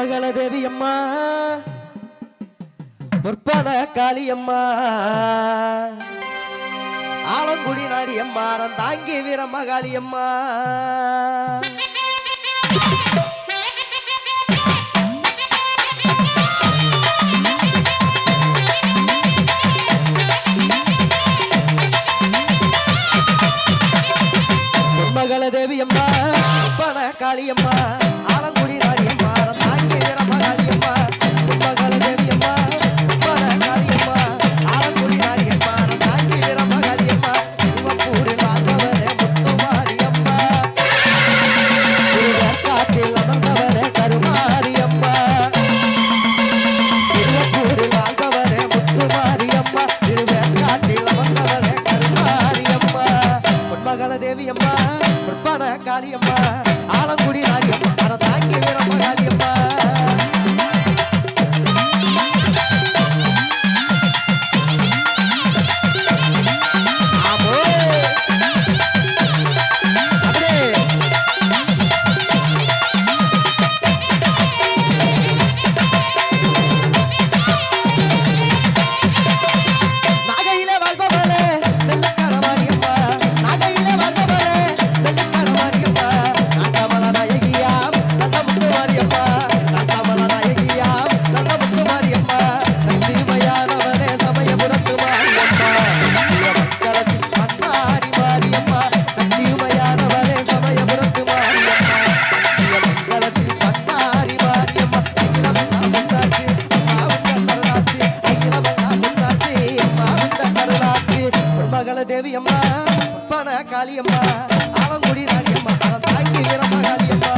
மகள தேவி அம்மா பொற்பன காளியம்மா. ஆலங்குடி நாடியம்மா தாங்கி வீரம்மா காளியம்மா மகள தேவி அம்மா பண காளியம்மா. காளியம்மா ஆலங்குடி ராஜியம்மா தாங்கி வீரம்மா காளியம்மா வீரமகள தேவி அம்மா பண காளியம்மா ஆலங்குடி ராணியம்மா தாய்க்கு வீரமகாளியம்மா